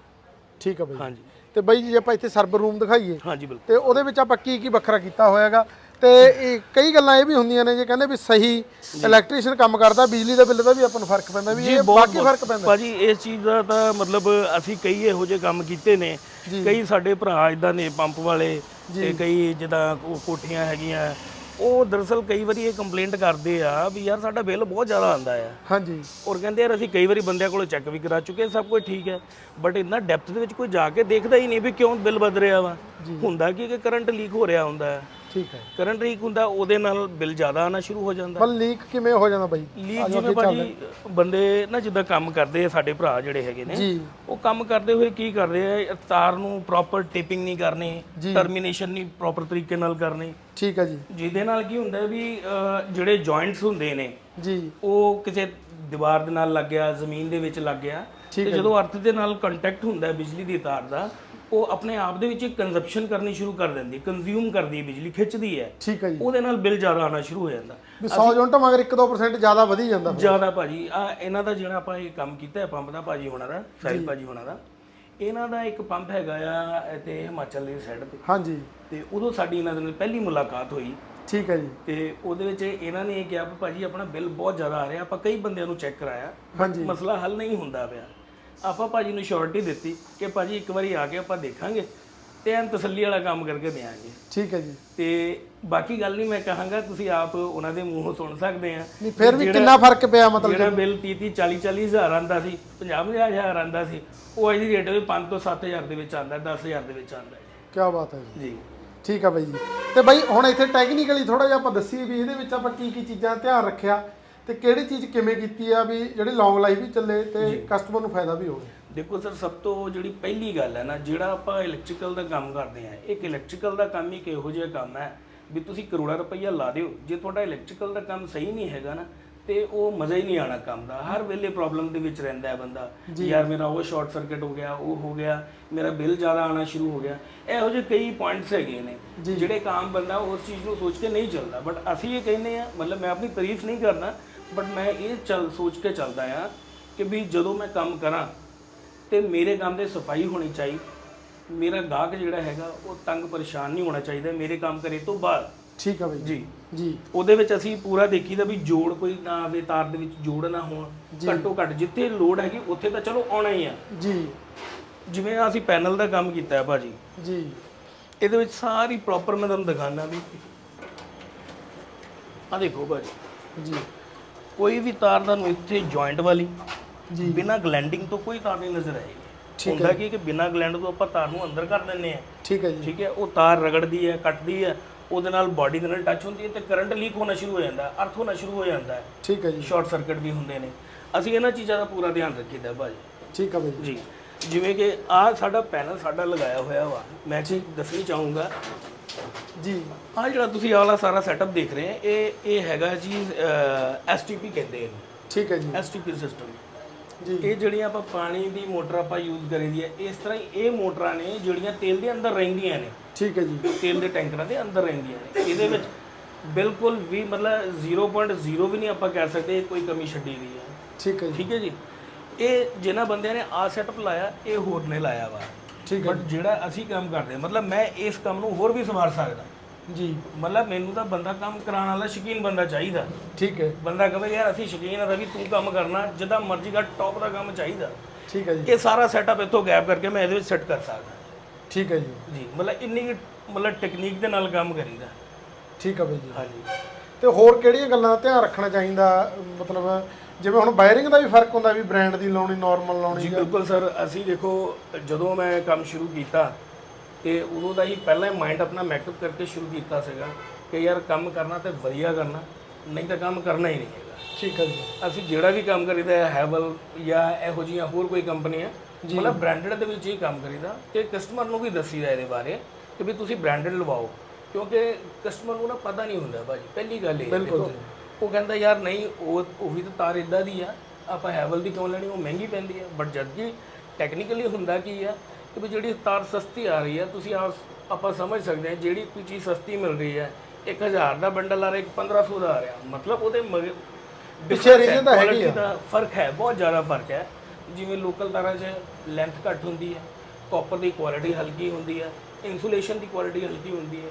ਠੀਕ ਹੈ ਬਾਈ। ਹਾਂਜੀ। ਤੇ ਬਾਈ ਜੀ ਜੇ ਆਪਾਂ ਇੱਥੇ ਸਰਵਰ ਰੂਮ ਦਿਖਾਈਏ। ਹਾਂਜੀ ਬਿਲਕੁਲ। ਤੇ ਉਹਦੇ ਵਿੱਚ ਆਪਾਂ ਕੀ ਕੀ ਵੱਖਰਾ ਕੀਤਾ ਹੋਇਆਗਾ। ਤੇ ਇਹ ਕਈ ਗੱਲਾਂ ਇਹ ਵੀ ਹੁੰਦੀਆਂ ਨੇ ਜੇ ਕਹਿੰਦੇ ਵੀ ਸਹੀ ਇਲੈਕਟ੍ਰੀਸ਼ੀਅਨ ਕੰਮ ਕਰਦਾ ਬਿਜਲੀ ਦੇ ਬਿੱਲ ਦਾ ਵੀ ਆਪਾਂ ਨੂੰ ਫ਼ਰਕ ਪੈਂਦਾ ਵੀ ਇਹ ਬਾਕੀ ਫ਼ਰਕ ਪੈਂਦਾ। ਭਾਜੀ ਇਸ ਚੀਜ਼ ਦਾ ਤਾਂ ਮਤਲਬ ਅਸੀਂ ਕਈ ਇਹੋ ਜਿਹੇ ਕੰਮ ਕੀਤੇ ਨੇ। ਕਈ ਸਾਡੇ ਭਰਾ ਇਦਾਂ ਨੇ ਪੰਪ ਵਾਲੇ ਤੇ ਕਈ ਜਿੱਦਾਂ ਕੋਠੀਆਂ ਹੈਗੀਆਂ। ਉਹ ਦਰਅਸਲ ਕਈ ਵਾਰੀ ਇਹ ਕੰਪਲੇਂਟ ਕਰਦੇ ਆ ਵੀ ਯਾਰ ਸਾਡਾ ਬਿੱਲ ਬਹੁਤ ਜ਼ਿਆਦਾ ਆਂਦਾ ਆ। ਹਾਂਜੀ। ਔਰ ਕਹਿੰਦੇ ਯਾਰ ਅਸੀਂ ਕਈ ਵਾਰੀ ਬੰਦਿਆਂ ਕੋਲੋਂ ਚੈੱਕ ਵੀ ਕਰਾ ਚੁੱਕੇ ਸਭ ਕੁਝ ਠੀਕ ਹੈ। ਬਟ ਇੰਨਾ ਡੈਪਥ ਦੇ ਵਿੱਚ ਕੋਈ ਜਾ ਕੇ ਦੇਖਦਾ ਹੀ ਨਹੀਂ ਵੀ ਕਿਉਂ ਬਿੱਲ ਵੱਧ ਰਿਹਾ ਵਾ। ਹੁੰਦਾ ਕੀ ਕਿ ਕਰੰਟ ਲੀਕ ਹੋ ਰਿਹਾ ਹੁੰਦਾ ਹੈ। ਠੀਕ ਹੈ। ਕਰੰਟ ਲੀਕ ਹੁੰਦਾ ਉਹਦੇ ਨਾਲ ਬਿੱਲ ਜ਼ਿਆਦਾ ਆਣਾ ਸ਼ੁਰੂ ਹੋ ਜਾਂਦਾ। ਪਰ ਲੀਕ ਕਿਵੇਂ ਹੋ ਜਾਂਦਾ ਬਾਈ? ਲੀਕ ਜਿਵੇਂ ਭਾਜੀ ਬੰਦੇ ਨਾ ਜਿੱਦਾਂ ਕੰਮ ਕਰਦੇ ਆ ਸਾਡੇ ਭਰਾ ਜਿਹੜੇ ਹੈਗੇ ਨੇ ਜੀ। ਉਹ ਕੰਮ ਕਰਦੇ ਹੋਏ ਕੀ ਕਰਦੇ ਆ ਤਾਰ ਨੂੰ ਪ੍ਰੋਪਰ ਟੇਪਿੰਗ ਨਹੀਂ ਕਰਨੀ ਟਰਮੀਨੇਸ਼ਨ ਨਹੀਂ ਪ੍ਰੋਪਰ ਤਰੀਕੇ ਨਾਲ ਕਰਨੀ। ਠੀਕ ਹੈ ਜੀ। ਜਿਹਦੇ ਨਾਲ ਕੀ ਹੁੰਦਾ ਵੀ ਜਿਹੜੇ ਜੁਆਇੰਟਸ ਹੁੰਦੇ ਨੇ ਜੀ। ਉਹ ਕਿਸੇ ਦੀਵਾਰ ਦੇ ਨਾਲ ਲੱਗ ਗਿਆ ਜ਼ਮੀਨ ਦੇ ਵਿੱਚ ਲੱਗ ਗਿਆ। ਤੇ ਜਦੋਂ ਅਰਥ ਦੇ ਨਾਲ ਕੰਟੈਕਟ ਹੁੰਦਾ ਹੈ ਬਿਜਲੀ ਦੀ ਤਾਰ ਦਾ ਉਹ ਆਪਣੇ ਆਪ ਦੇ ਵਿੱਚ ਕੰਜ਼ੰਪਸ਼ਨ ਕਰਨੀ ਸ਼ੁਰੂ ਕਰ ਦਿੰਦੀ ਕੰਜ਼ਿਊਮ ਕਰਦੀ ਹੈ ਬਿਜਲੀ ਖਿੱਚਦੀ ਹੈ। ਠੀਕ ਹੈ ਜੀ। ਉਹਦੇ ਨਾਲ ਬਿੱਲ ਜ਼ਿਆਦਾ ਆਉਣਾ ਸ਼ੁਰੂ ਹੋ ਜਾਂਦਾ। ਵੀ 100 ਯੂਨਿਟ ਮਗਰ 1-2% ਜ਼ਿਆਦਾ ਵਧੀ ਜਾਂਦਾ ਜ਼ਿਆਦਾ ਭਾਜੀ ਆ ਇਹਨਾਂ ਦਾ ਜਿਹੜਾ ਆਪਾਂ ਇਹ ਕੰਮ ਕੀਤਾ ਹੈ ਪੰਪ ਦਾ ਭਾਜੀ ਹੋਣਾ ਦਾ ਸਾਹਿਲ ਭਾਜੀ ਹੋਣਾ ਦਾ ਇਹਨਾਂ ਦਾ ਇੱਕ ਪੰਪ ਹੈਗਾ ਆ ਇੱਥੇ ਹਿਮਾਚਲ ਦੀ ਸਾਈਡ ਤੇ। ਹਾਂਜੀ। ਤੇ ਉਦੋਂ ਸਾਡੀ ਇਹਨਾਂ ਦੇ ਨਾਲ ਪਹਿਲੀ ਮੁਲਾਕਾਤ ਹੋਈ। ਠੀਕ ਹੈ ਜੀ। ਤੇ ਉਹਦੇ ਵਿੱਚ ਇਹਨਾਂ ਨੇ ਇਹ ਕਿਹਾ ਭਾਜੀ ਆਪਣਾ ਬਿੱਲ ਬਹੁਤ ਜ਼ਿਆਦਾ ਆ ਰਿਹਾ ਆਪਾਂ ਕਈ ਬੰਦਿਆਂ ਨੂੰ ਚੈੱਕ ਕਰਾਇਆ। ਹਾਂਜੀ। ਮਸਲਾ ਹੱਲ ਨਹੀਂ ਹੁੰਦਾ ਪਿਆ। ਆਪਾਂ ਭਾਜੀ ਨੂੰ ਸ਼ੋਰਟੀ ਦਿੱਤੀ ਕਿ ਭਾਜੀ ਇੱਕ ਵਾਰੀ ਆ ਕੇ ਆਪਾਂ ਦੇਖਾਂਗੇ ਤੇ ਐਨ ਤਸੱਲੀ ਵਾਲਾ ਕੰਮ ਕਰਕੇ ਦੇਾਂਗੇ। ਠੀਕ ਹੈ ਜੀ। ਤੇ ਬਾਕੀ ਗੱਲ ਨਹੀਂ ਮੈਂ ਕਹਾਂਗਾ ਤੁਸੀਂ ਆਪ ਉਹਨਾਂ ਦੇ ਮੂੰਹੋਂ ਸੁਣ ਸਕਦੇ ਆ। ਨਹੀਂ ਫਿਰ ਵੀ ਕਿੰਨਾ ਫ਼ਰਕ ਪਿਆ ਮਤਲਬ ਜਿਹੜਾ ਬਿੱਲ 30 30 40 40 ਹਜ਼ਾਰ ਆਂਦਾ ਸੀ 50 ਹਜ਼ਾਰ ਆਂਦਾ ਸੀ ਉਹ ਅੱਜ ਦੀ ਰੇਟ ਵੀ 5 ਤੋਂ 7000 ਦੇ ਵਿੱਚ ਆਂਦਾ 10000 ਦੇ ਵਿੱਚ ਆਂਦਾ ਕੀ ਬਾਤ ਹੈ ਜੀ। ਜੀ। ਠੀਕ ਆ ਬਾਈ ਜੀ। ਤੇ ਬਾਈ ਹੁਣ ਇੱਥੇ ਟੈਕਨੀਕਲੀ ਥੋੜਾ ਜਿਹਾ ਆਪਾਂ ਦੱਸੀਏ ਵੀ ਇਹਦੇ ਵਿੱਚ ਆਪਾਂ ਕੀ ਕੀ ਚੀਜ਼ਾਂ ਧਿਆਨ ਰੱਖਿਆ। ਤੇ ਕਿਹੜੀ ਚੀਜ਼ ਕਿਵੇਂ ਕੀਤੀ ਆ ਵੀ ਜਿਹੜੀ ਲੌਂਗ ਲਾਈਫ ਵੀ ਚੱਲੇ ਤੇ ਕਸਟਮਰ ਨੂੰ ਫਾਇਦਾ ਵੀ ਹੋਵੇ? ਦੇਖੋ ਸਰ ਸਭ ਤੋਂ ਜਿਹੜੀ ਪਹਿਲੀ ਗੱਲ ਹੈ ਨਾ ਜਿਹੜਾ ਆਪਾਂ ਇਲੈਕਟ੍ਰੀਕਲ ਦਾ ਕੰਮ ਕਰਦੇ ਆ ਇੱਕ ਇਲੈਕਟ੍ਰੀਕਲ ਦਾ ਕੰਮ ਹੀ ਇੱਕ ਇਹੋ ਜਿਹਾ ਕੰਮ ਹੈ ਵੀ ਤੁਸੀਂ ਕਰੋੜਾ ਰੁਪਈਆ ਲਾ ਦਿਓ। ਜੇ ਤੁਹਾਡਾ ਇਲੈਕਟ੍ਰੀਕਲ ਦਾ ਕੰਮ ਸਹੀ ਨਹੀਂ ਹੈਗਾ ਨਾ ਤੇ ਉਹ ਮਜ਼ਾ ਹੀ ਨਹੀਂ ਆਣਾ ਕੰਮ ਦਾ। ਹਰ ਵੇਲੇ ਪ੍ਰੋਬਲਮ ਦੇ ਵਿੱਚ ਰਹਿੰਦਾ ਹੈ ਬੰਦਾ ਯਾਰ ਮੇਰਾ ਉਹ ਸ਼ਾਰਟ ਸਰਕਟ ਹੋ ਗਿਆ ਉਹ ਹੋ ਗਿਆ ਮੇਰਾ ਬਿੱਲ ਜ਼ਿਆਦਾ ਆਣਾ ਸ਼ੁਰੂ ਹੋ ਗਿਆ। ਇਹੋ ਜਿਹੇ ਕਈ ਪੁਆਇੰਟਸ ਹੈਗੇ ਨੇ ਜਿਹੜੇ ਕੰਮ ਬੰਦਾ ਉਸ ਚੀਜ਼ ਨੂੰ ਸੋਚ ਕੇ ਨਹੀਂ ਚੱਲਦਾ। ਬਟ ਅਸੀਂ ਇਹ ਕਹਿੰਦੇ ਆ ਮਤਲਬ ਮੈਂ ਆਪਣੀ ਤਾਰੀਫ ਨਹੀਂ ਕਰਦਾ ਬਟ ਮੈਂ ਇਹ ਚੱਲ ਸੋਚ ਕੇ ਚੱਲਦਾ ਆ ਕਿ ਵੀ ਜਦੋਂ ਮੈਂ ਕੰਮ ਕਰਾਂ ਤੇ ਮੇਰੇ ਕੰਮ ਦੇ ਸਫ਼ਾਈ ਹੋਣੀ ਚਾਹੀਦੀ ਮੇਰਾ ਗਾਹਕ ਜਿਹੜਾ ਹੈਗਾ ਉਹ ਤੰਗ ਪਰੇਸ਼ਾਨ ਨਹੀਂ ਹੋਣਾ ਚਾਹੀਦਾ ਮੇਰੇ ਕੰਮ ਕਰੇ ਤੋਂ ਬਾਅਦ। ਠੀਕ ਆ ਬਾਈ ਜੀ। ਜੀ। ਉਹਦੇ ਵਿੱਚ ਅਸੀਂ ਪੂਰਾ ਦੇਖੀਦਾ ਵੀ ਜੋੜ ਕੋਈ ਨਾ ਆਵੇ ਤਾਰ ਦੇ ਵਿੱਚ ਜੋੜ ਨਾ ਹੋਣ ਘੱਟੋ ਘੱਟ ਜਿੱਥੇ ਲੋਡ ਹੈਗੀ ਉੱਥੇ ਤਾਂ ਚਲੋ ਆਉਣਾ ਹੀ ਆ। ਜੀ। ਜਿਵੇਂ ਅਸੀਂ ਪੈਨਲ ਦਾ ਕੰਮ ਕੀਤਾ ਹੈ ਭਾਜੀ। ਜੀ। ਇਹਦੇ ਵਿੱਚ ਸਾਰੀ ਪ੍ਰੋਪਰ ਮੈਂ ਤੁਹਾਨੂੰ ਦਿਖਾਣਾ ਵੀ ਆ ਦੇਖੋ ਭਾਜੀ। ਜੀ। ਕੋਈ ਵੀ ਤਾਰ ਤੁਹਾਨੂੰ ਇੱਥੇ ਜੁਆਇੰਟ ਵਾਲੀ ਜੀ। ਬਿਨਾ ਗਲੈਂਡਿੰਗ ਤੋਂ ਕੋਈ ਤਾਰ ਨਹੀਂ ਨਜ਼ਰ ਆਏਗੀ। ਹੁੰਦਾ ਕੀ ਕਿ ਬਿਨਾ ਗਲੈਂਡ ਤੋਂ ਆਪਾਂ ਤਾਰ ਨੂੰ ਅੰਦਰ ਕਰ ਦਿੰਨੇ ਆ ਠੀਕ ਹੈ ਜੀ। ਠੀਕ ਹੈ ਉਹ ਤਾਰ ਰਗੜਦੀ ਹੈ ਕੱਟਦੀ ਹੈ ਉਹਦੇ ਨਾਲ ਬਾਡੀ ਦੇ ਨਾਲ ਟੱਚ ਹੁੰਦੀ ਹੈ ਤੇ ਕਰੰਟ ਲੀਕ ਹੋਣਾ ਸ਼ੁਰੂ ਹੋ ਜਾਂਦਾ ਹੈ ਅਰਥ ਹੋਣਾ ਸ਼ੁਰੂ ਹੋ ਜਾਂਦਾ ਹੈ। ਠੀਕ ਹੈ ਜੀ। ਸ਼ਾਰਟ ਸਰਕਟ ਵੀ ਹੁੰਦੇ ਨੇ। ਅਸੀਂ ਇਹਨਾਂ ਚੀਜ਼ਾਂ ਦਾ ਪੂਰਾ ਧਿਆਨ ਰੱਖੀਦਾ ਭਾਜੀ। ਠੀਕ ਆ ਬਾਈ ਜੀ। ਜਿਵੇਂ ਕਿ ਆ ਸਾਡਾ ਪੈਨਲ ਸਾਡਾ ਲਗਾਇਆ ਹੋਇਆ ਵਾ। ਮੈਂ ਜੀ। ਦੱਸਣੀ ਚਾਹੂੰਗਾ ਜੀ ਆ ਜਿਹੜਾ ਤੁਸੀਂ ਆਹ ਵਾਲਾ ਸਾਰਾ ਸੈਟਅਪ ਦੇਖ ਰਹੇ ਹੋ ਇਹ ਇਹ ਹੈਗਾ ਜੀ ਐਸਟੀਪੀ ਕਹਿੰਦੇ ਇਹਨੂੰ। ਠੀਕ ਹੈ ਜੀ। ਐਸਟੀਪੀ ਸਿਸਟਮ ਜੀ। ਇਹ ਜਿਹੜੀਆਂ ਆਪਾਂ ਪਾਣੀ ਦੀ ਮੋਟਰ ਆਪਾਂ ਯੂਜ਼ ਕਰੀਦੀ ਹੈ ਇਸ ਤਰ੍ਹਾਂ ਹੀ ਇਹ ਮੋਟਰਾਂ ਨੇ ਜਿਹੜੀਆਂ ਤੇਲ ਦੇ ਅੰਦਰ ਰਹਿੰਦੀਆਂ ਨੇ। ਠੀਕ ਹੈ ਜੀ। ਤੇਲ ਦੇ ਟੈਂਕਰਾਂ ਦੇ ਅੰਦਰ ਰਹਿੰਦੀਆਂ ਨੇ। ਇਹਦੇ ਵਿੱਚ ਬਿਲਕੁਲ ਵੀ ਮਤਲਬ 0.0 ਵੀ ਨਹੀਂ ਆਪਾਂ ਕਹਿ ਸਕਦੇ ਕੋਈ ਕਮੀ ਛੱਡੀ ਦੀ ਹੈ ਠੀਕ ਹੈ ਜੀ। ਠੀਕ ਹੈ ਜੀ। ਇਹ ਜਿਨ੍ਹਾਂ ਬੰਦਿਆਂ ਨੇ ਆ ਸੈਟਅਪ ਲਾਇਆ ਇਹ ਹੋਰ ਨੇ ਲਾਇਆ ਵਾ। ਠੀਕ ਹੈ ਬਟ ਜਿਹੜਾ ਅਸੀਂ ਕੰਮ ਕਰਦੇ ਹਾਂ, ਮਤਲਬ ਮੈਂ ਇਸ ਕੰਮ ਨੂੰ ਹੋਰ ਵੀ ਸਵਾਰ ਸਕਦਾ। ਜੀ। ਮਤਲਬ ਮੈਨੂੰ ਤਾਂ ਬੰਦਾ ਕੰਮ ਕਰਾਉਣ ਵਾਲਾ ਸ਼ੌਕੀਨ ਬੰਦਾ ਚਾਹੀਦਾ। ਠੀਕ ਹੈ। ਬੰਦਾ ਕਹੇ ਯਾਰ ਅਸੀਂ ਸ਼ੌਕੀਨ ਆ ਰਵੀ ਤੂੰ ਕੰਮ ਕਰਨਾ ਜਿੱਦਾਂ ਮਰਜ਼ੀ ਕਰ ਟੌਪ ਦਾ ਕੰਮ ਚਾਹੀਦਾ। ਠੀਕ ਹੈ ਜੀ। ਇਹ ਸਾਰਾ ਸੈਟਅਪ ਇੱਥੋਂ ਗੈਪ ਕਰਕੇ ਮੈਂ ਇਹਦੇ ਵਿੱਚ ਸੈੱਟ ਕਰ ਸਕਦਾ। ਠੀਕ ਹੈ ਜੀ। ਜੀ ਮਤਲਬ ਇੰਨੀ ਕੁ ਮਤਲਬ ਟੈਕਨੀਕ ਦੇ ਨਾਲ ਕੰਮ ਕਰੀਦਾ। ਠੀਕ ਆ ਬਾਈ ਜੀ। ਹਾਂਜੀ। ਤੇ ਹੋਰ ਕਿਹੜੀਆਂ ਗੱਲਾਂ ਦਾ ਧਿਆਨ ਰੱਖਣਾ ਚਾਹੀਦਾ? ਮਤਲਬ ਜਿਵੇਂ ਹੁਣ ਵਾਇਰਿੰਗ ਦਾ ਵੀ ਫ਼ਰਕ ਹੁੰਦਾ ਵੀ ਬ੍ਰਾਂਡ ਦੀ ਲਾਉਣੀ ਨਾਰਮਲ ਲਾਉਣੀ ਜੀ ਬਿਲਕੁਲ ਸਰ ਅਸੀਂ ਦੇਖੋ ਜਦੋਂ ਮੈਂ ਕੰਮ ਸ਼ੁਰੂ ਕੀਤਾ ਤੇ ਉਦੋਂ ਦਾ ਹੀ ਪਹਿਲਾਂ ਹੀ ਮਾਈਂਡ ਆਪਣਾ ਮੈਕਅਪ ਕਰਕੇ ਸ਼ੁਰੂ ਕੀਤਾ ਸੀਗਾ ਕਿ ਯਾਰ ਕੰਮ ਕਰਨਾ ਤੇ ਵਧੀਆ ਕਰਨਾ ਨਹੀਂ ਤਾਂ ਕੰਮ ਕਰਨਾ ਹੀ ਨਹੀਂ ਹੈਗਾ। ਠੀਕ ਹੈ ਜੀ। ਅਸੀਂ ਜਿਹੜਾ ਵੀ ਕੰਮ ਕਰੀਦਾ ਹੈ ਹੈਵਲ ਜਾਂ ਇਹੋ ਜਿਹੀਆਂ ਹੋਰ ਕੋਈ ਕੰਪਨੀਆਂ ਮਤਲਬ ਬ੍ਰਾਂਡਡ ਦੇ ਵਿੱਚ ਹੀ ਕੰਮ ਕਰੀਦਾ ਤੇ ਕਸਟਮਰ ਨੂੰ ਵੀ ਦੱਸੀਦਾ ਇਹਦੇ ਬਾਰੇ ਕਿ ਵੀ ਤੁਸੀਂ ਬ੍ਰਾਂਡਡ ਲਵਾਓ। ਕਿਉਂਕਿ ਕਸਟਮਰ ਨੂੰ ਨਾ ਪਤਾ ਨਹੀਂ ਹੁੰਦਾ ਭਾਜੀ ਪਹਿਲੀ ਗੱਲ ਇਹ ਹੈ, ਦੇਖੋ ਉਹ ਕਹਿੰਦਾ ਯਾਰ ਨਹੀਂ ਉਹ ਉਹ ਤਾਂ ਤਾਰ ਇਦਾਂ ਦੀ ਆ ਆਪਾਂ ਹੈਵਲ ਦੀ ਕਿਉਂ ਲੈਣੀ? ਉਹ ਮਹਿੰਗੀ ਪੈਂਦੀ ਹੈ ਬਟ ਜਦ ਕਿ ਟੈਕਨੀਕਲੀ ਹੁੰਦਾ ਕੀ ਆ ਕਿ ਵੀ ਜਿਹੜੀ ਤਾਰ ਸਸਤੀ ਆ ਰਹੀ ਹੈ ਤੁਸੀਂ ਆਪ ਆਪਾਂ ਸਮਝ ਸਕਦੇ ਹਾਂ ਜਿਹੜੀ ਕੋਈ ਚੀਜ਼ ਸਸਤੀ ਮਿਲ ਰਹੀ ਹੈ 1000 ਦਾ ਬੰਡਲ ਆ ਰਿਹਾ ਇੱਕ 1500 ਦਾ ਆ ਰਿਹਾ। ਮਤਲਬ ਉਹਦੇ ਮਗਰ ਪਿੱਛੇ reason ਤਾਂ ਹੈਗੀ ਦਾ ਫ਼ਰਕ ਹੈ ਬਹੁਤ ਜ਼ਿਆਦਾ ਫ਼ਰਕ ਹੈ। ਜਿਵੇਂ ਲੋਕਲ ਤਾਰਾਂ 'ਚ ਲੈਂਥ ਘੱਟ ਹੁੰਦੀ ਹੈ ਕਾਪਰ ਦੀ ਕੁਆਲਿਟੀ ਹਲਕੀ ਹੁੰਦੀ ਹੈ ਇਨਸੂਲੇਸ਼ਨ ਦੀ ਕੁਆਲਿਟੀ ਹਲਕੀ ਹੁੰਦੀ ਹੈ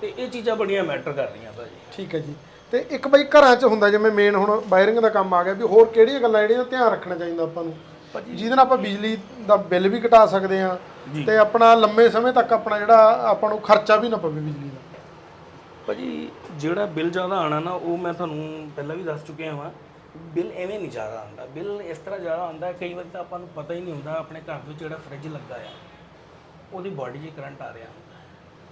ਤੇ ਇਹ ਚੀਜ਼ਾਂ ਬੜੀਆਂ ਮੈਟਰ ਕਰ ਰਹੀਆਂ ਭਾਜੀ। ਠੀਕ ਹੈ ਜੀ। ਤੇ ਇੱਕ ਬਈ ਘਰਾਂ 'ਚ ਹੁੰਦਾ ਜਿਵੇਂ ਮੇਨ ਹੁਣ ਵਾਇਰਿੰਗ ਦਾ ਕੰਮ ਆ ਗਿਆ ਵੀ ਹੋਰ ਕਿਹੜੀਆਂ ਗੱਲਾਂ ਜਿਹੜੀਆਂ ਧਿਆਨ ਰੱਖਣਾ ਚਾਹੀਦਾ ਆਪਾਂ ਨੂੰ। ਜਿਹਦੇ ਨਾਲ ਆਪਾਂ ਬਿਜਲੀ ਦਾ ਬਿੱਲ ਵੀ ਘਟਾ ਸਕਦੇ ਆ ਤੇ ਆਪਣਾ ਲੰਮੇ ਸਮੇਂ ਤੱਕ ਆਪਣਾ ਜਿਹੜਾ ਆਪਾਂ ਨੂੰ ਖਰਚਾ ਵੀ ਨਾ ਪਵੇ ਬਿਜਲੀ ਦਾ। ਭਾਜੀ ਜਿਹੜਾ ਬਿੱਲ ਜ਼ਿਆਦਾ ਆਣਾ ਨਾ ਉਹ ਮੈਂ ਤੁਹਾਨੂੰ ਪਹਿਲਾਂ ਵੀ ਦੱਸ ਚੁੱਕਿਆ ਹਾਂ ਬਿੱਲ ਐਵੇਂ ਨਹੀਂ ਜ਼ਿਆਦਾ ਆਉਂਦਾ। ਬਿੱਲ ਇਸ ਤਰ੍ਹਾਂ ਜ਼ਿਆਦਾ ਆਉਂਦਾ ਕਈ ਵਾਰ ਤਾਂ ਆਪਾਂ ਨੂੰ ਪਤਾ ਹੀ ਨਹੀਂ ਹੁੰਦਾ ਆਪਣੇ ਘਰ ਵਿੱਚ ਜਿਹੜਾ ਫ੍ਰਿਜ ਲੱਗਾ ਆ ਉਹਦੀ ਬਾਡੀ 'ਚ ਕਰੰਟ ਆ ਰਿਹਾ ਹੁੰਦਾ।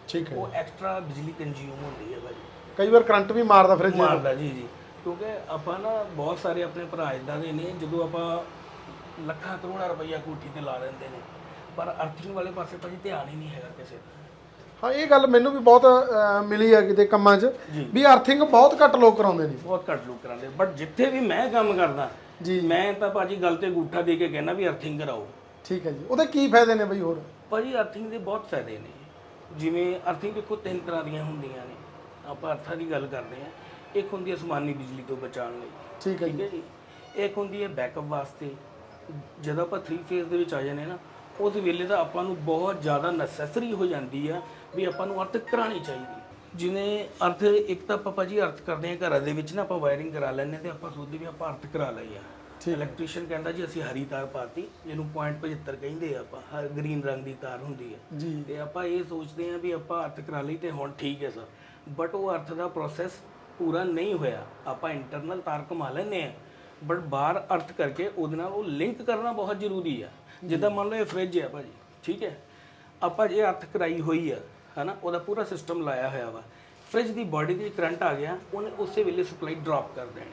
ਠੀਕ ਹੈ। ਉਹ ਐਕਸਟਰਾ ਬਿਜਲੀ ਕੰਜ਼ਿਊਮ ਹੁੰਦੀ ਹੈ ਭਾਜੀ। ਕਈ ਵਾਰ ਕਰੰਟ ਵੀ ਮਾਰਦਾ ਫ੍ਰਿਜ ਮਾਰਦਾ ਜੀ ਜੀ। ਕਿਉਂਕਿ ਆਪਾਂ ਨਾ ਬਹੁਤ ਸਾਰੇ ਆਪਣੇ ਭਰਾ ਇਦਾਂ ਦੇ ਨੇ ਜਦੋਂ ਆਪਾਂ ਲੱਖਾਂ ਕਰੋੜਾਂ ਰੁਪਈਆ ਕੋਠੀ ਤੇ ਲਾ ਦਿੰਦੇ ਨੇ ਪਰ ਅਰਥਿੰਗ ਵਾਲੇ ਪਾਸੇ ਭਾਜੀ ਧਿਆਨ ਹੀ ਨਹੀਂ ਹੈਗਾ ਕਿਸੇ ਦਾ। ਹਾਂ ਇਹ ਗੱਲ ਮੈਨੂੰ ਵੀ ਬਹੁਤ ਮਿਲੀ ਹੈ ਕਿਤੇ ਕੰਮਾਂ 'ਚ ਵੀ ਅਰਥਿੰਗ ਬਹੁਤ ਘੱਟ ਲੋਕ ਕਰਾਉਂਦੇ ਨੇ। ਬਹੁਤ ਘੱਟ ਲੋਕ ਕਰਾਉਂਦੇ ਬਟ ਜਿੱਥੇ ਵੀ ਮੈਂ ਕੰਮ ਕਰਦਾ ਜੀ। ਮੈਂ ਤਾਂ ਭਾਜੀ ਗੱਲ ਤੇ ਅੰਗੂਠਾ ਦੇ ਕੇ ਕਹਿੰਦਾ ਵੀ ਅਰਥਿੰਗ ਕਰਾਓ। ਠੀਕ ਹੈ ਜੀ ਉਹਦੇ ਕੀ ਫਾਇਦੇ ਨੇ ਬਈ ਹੋਰ? ਭਾਜੀ ਅਰਥਿੰਗ ਦੇ ਬਹੁਤ ਫਾਇਦੇ ਨੇ। ਜਿਵੇਂ ਅਰਥਿੰਗ ਦੇਖੋ ਤਿੰਨ ਤਰ੍ਹਾਂ ਦੀਆਂ ਹੁੰਦੀਆਂ ਨੇ। ਆਪਾਂ ਅਰਥਾਂ ਦੀ ਗੱਲ ਕਰਦੇ ਹਾਂ ਇੱਕ ਹੁੰਦੀ ਹੈ ਅਸਮਾਨੀ ਬਿਜਲੀ ਤੋਂ ਬਚਾਉਣ ਲਈ। ਠੀਕ ਹੈ ਜੀ। ਇੱਕ ਹੁੰਦੀ ਹੈ ਬੈਕਅਪ ਵਾਸਤੇ। ਜਦੋਂ ਆਪਾਂ 3 ਫੇਜ਼ ਦੇ ਵਿੱਚ ਆ ਜਾਂਦੇ ਨਾ ਉਸ ਵੇਲੇ ਤਾਂ ਆਪਾਂ ਨੂੰ ਬਹੁਤ ਜ਼ਿਆਦਾ ਨੈਸੈਸਰੀ ਹੋ ਜਾਂਦੀ ਆ ਵੀ ਆਪਾਂ ਨੂੰ ਅਰਥ ਕਰਾਣੀ ਚਾਹੀਦੀ। ਜਿਵੇਂ ਅਰਥ ਇੱਕ ਤਾਂ ਪਾਪਾ ਜੀ ਅਰਥ ਕਰਦੇ ਆ ਘਰਾਂ ਦੇ ਵਿੱਚ ਨਾ ਆਪਾਂ ਵਾਇਰਿੰਗ ਕਰਾ ਲੈਂਦੇ ਤੇ ਆਪਾਂ ਸੋਚਦੇ ਵੀ ਆਪਾਂ ਅਰਥ ਕਰਾ ਲਈ ਆ ਇਲੈਕਟ੍ਰੀਸ਼ੀਅਨ ਕਹਿੰਦਾ ਜੀ ਅਸੀਂ ਹਰੀ ਤਾਰ ਪਾਤੀ ਜਿਹਨੂੰ 0.75 ਕਹਿੰਦੇ ਆ ਆਪਾਂ ਹਰ ਗ੍ਰੀਨ ਰੰਗ ਦੀ ਤਾਰ ਹੁੰਦੀ ਹੈ। ਜੀ। ਤੇ ਆਪਾਂ ਇਹ ਸੋਚਦੇ ਆ ਵੀ ਆਪਾਂ ਅਰਥ ਕਰਾ ਲਈ ਤੇ ਹੁਣ ਠੀਕ ਹੈ ਸਰ। ਬਟ ਉਹ ਅਰਥ ਦਾ ਪ੍ਰੋਸੈਸ ਪੂਰਾ ਨਹੀਂ ਹੋਇਆ। ਆਪਾਂ ਇੰਟਰਨਲ ਤਾਰ ਘੁਮਾ ਲੈਂਦੇ ਆ ਬਟ ਬਾਹਰ ਅਰਥ ਕਰਕੇ ਉਹਦੇ ਨਾਲ ਉਹ ਲਿੰਕ ਕਰਨਾ ਬਹੁਤ ਜ਼ਰੂਰੀ ਆ। ਜਿੱਦਾਂ ਮੰਨ ਲਓ ਇਹ ਫ੍ਰਿਜ ਹੈ ਭਾਜੀ ਠੀਕ ਹੈ? ਆਪਾਂ ਜੇ ਅਰਥ ਕਰਾਈ ਹੋਈ ਆ ਹਨਾ ਉਹਦਾ ਪੂਰਾ ਸਿਸਟਮ ਲਾਇਆ ਹੋਇਆ ਵਾ। ਫ੍ਰਿਜ ਦੀ ਬਾਡੀ ਦੇ ਕਰੰਟ ਆ ਗਿਆ ਉਹਨੇ ਉਸੇ ਵੇਲੇ ਸਪਲਾਈ ਡ੍ਰੌਪ ਕਰ ਦੇਣੀ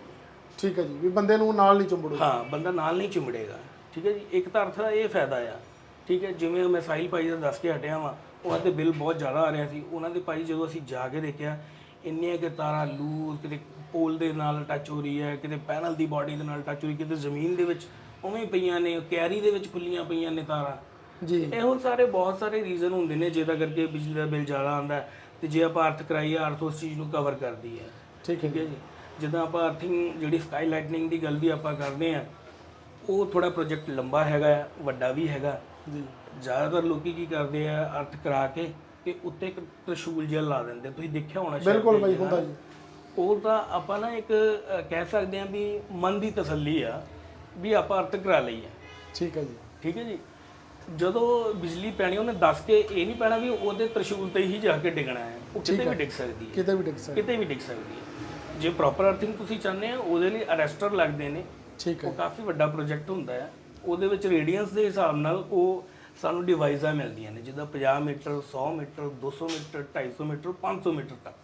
ਠੀਕ ਹੈ ਜੀ ਵੀ ਬੰਦੇ ਨੂੰ ਨਾਲ ਨਹੀਂ ਚੁੰਬੜੋ ਹਾਂ ਬੰਦਾ ਨਾਲ ਨਹੀਂ ਚਿਮੜੇਗਾ ਠੀਕ ਹੈ ਜੀ? ਇੱਕ ਤਾਂ ਅਰਥ ਦਾ ਇਹ ਫਾਇਦਾ ਆ ਠੀਕ ਹੈ ਜਿਵੇਂ ਮੈਂ ਸਾਹਿਲ ਭਾਈ ਦਾ ਦੱਸ ਕੇ ਹਟਿਆ ਵਾਂ ਉਹਨਾਂ ਦੇ ਬਿੱਲ ਬਹੁਤ ਜ਼ਿਆਦਾ ਆ ਰਿਹਾ ਸੀ। ਉਹਨਾਂ ਦੇ ਭਾਈ ਜਦੋਂ ਅਸੀਂ ਜਾ ਕੇ ਦੇਖਿਆ ਇੰਨੀਆਂ ਕਿ ਤਾਰਾਂ ਲੂਜ਼ ਕਿਤੇ ਪੋਲ ਦੇ ਨਾਲ ਟੱਚ ਹੋ ਰਹੀ ਹੈ ਕਿਤੇ ਪੈਨਲ ਦੀ ਬਾਡੀ ਦੇ ਨਾਲ ਟੱਚ ਹੋ ਰਹੀ ਕਿਤੇ ਜ਼ਮੀਨ ਦੇ ਵਿੱਚ ਉਵੇਂ ਪਈਆਂ ਨੇ ਕੈਰੀ ਦੇ ਵਿੱਚ ਖੁੱਲੀਆਂ ਪਈਆਂ ਨੇ ਤਾਰਾਂ। ਜੀ। ਇਹੋ ਸਾਰੇ ਬਹੁਤ ਸਾਰੇ ਰੀਜ਼ਨ ਹੁੰਦੇ ਨੇ ਜਿਹਦਾ ਕਰਕੇ ਬਿਜਲੀ ਦਾ ਬਿੱਲ ਜ਼ਿਆਦਾ ਆਉਂਦਾ ਤੇ ਜੇ ਆਪਾਂ ਅਰਥ ਕਰਾਈਏ ਅਰਥ ਉਸ ਚੀਜ਼ ਨੂੰ ਕਵਰ ਕਰਦੀ ਹੈ। ਠੀਕ ਹੈ। ਜੀ। ਜਿੱਦਾਂ ਆਪਾਂ ਅਰਥਿੰਗ ਜਿਹੜੀ ਸਕਾਈ ਲਾਈਟਨਿੰਗ ਦੀ ਗੱਲ ਵੀ ਆਪਾਂ ਕਰਦੇ ਆ ਉਹ ਥੋੜਾ ਪ੍ਰੋਜੈਕਟ ਲੰਬਾ ਹੈਗਾ ਵੱਡਾ ਵੀ ਹੈਗਾ ਜੀ। ਜ਼ਿਆਦਾਤਰ ਲੋਕੀ ਕੀ ਕਰਦੇ ਆ ਅਰਥ ਕਰਾ ਕੇ ਤੇ ਉੱਤੇ ਇੱਕ ਤ੍ਰਿਸ਼ੂਲ ਜਿਹਾ ਲਾ ਦਿੰਦੇ। ਤੁਸੀਂ ਦੇਖਿਆ ਹੋਣਾ ਸ਼ਾਇਦ ਬਿਲਕੁਲ ਬਾਈ ਹੁੰਦਾ। ਜੀ। ਉਹ ਤਾਂ ਆਪਾਂ ਨਾ ਇੱਕ ਅ, ਕਹਿ ਸਕਦੇ ਆ ਵੀ ਮਨ ਦੀ ਤਸੱਲੀ ਆ ਵੀ ਆਪਾਂ ਅਰਥ ਕਰਾ ਲਈ ਆ ਠੀਕ ਹੈ ਜੀ। ਠੀਕ ਹੈ ਜੀ? ਜਦੋਂ ਬਿਜਲੀ ਪੈਣੀ ਉਹਨੇ ਦੱਸ ਕੇ ਇਹ ਨਹੀਂ ਪੈਣਾ ਵੀ ਉਹਦੇ ਤ੍ਰਿਸ਼ੂਲ ਤੇ ਹੀ ਜਾ ਕੇ ਡਿੱਗਣਾ ਹੈ। ਉਹ ਕਿਤੇ ਵੀ ਡਿੱਗ ਸਕਦੀ ਹੈ। ਕਿਤੇ ਵੀ ਡਿੱਗ ਸਕਦਾ ਕਿਤੇ ਵੀ ਡਿੱਗ ਸਕਦੀ ਹੈ। ਜੇ ਪ੍ਰੋਪਰ ਅਰਥਿੰਗ ਤੁਸੀਂ ਚਾਹੁੰਦੇ ਆ ਉਹਦੇ ਲਈ ਅਰੈਸਟਰ ਲੱਗਦੇ ਨੇ। ਠੀਕ ਹੈ। ਉਹ ਕਾਫੀ ਵੱਡਾ ਪ੍ਰੋਜੈਕਟ ਹੁੰਦਾ ਹੈ। ਉਹਦੇ ਵਿੱਚ ਰੇਡੀਅੰਸ ਦੇ ਹਿਸਾਬ ਨਾਲ ਉਹ ਸਾਨੂੰ ਡਿਵਾਈਸਾਂ ਮਿਲਦੀਆਂ ਨੇ ਜਿੱਦਾਂ 50 metre 100 metre 200 metre 250 metre 500 metre ਤੱਕ।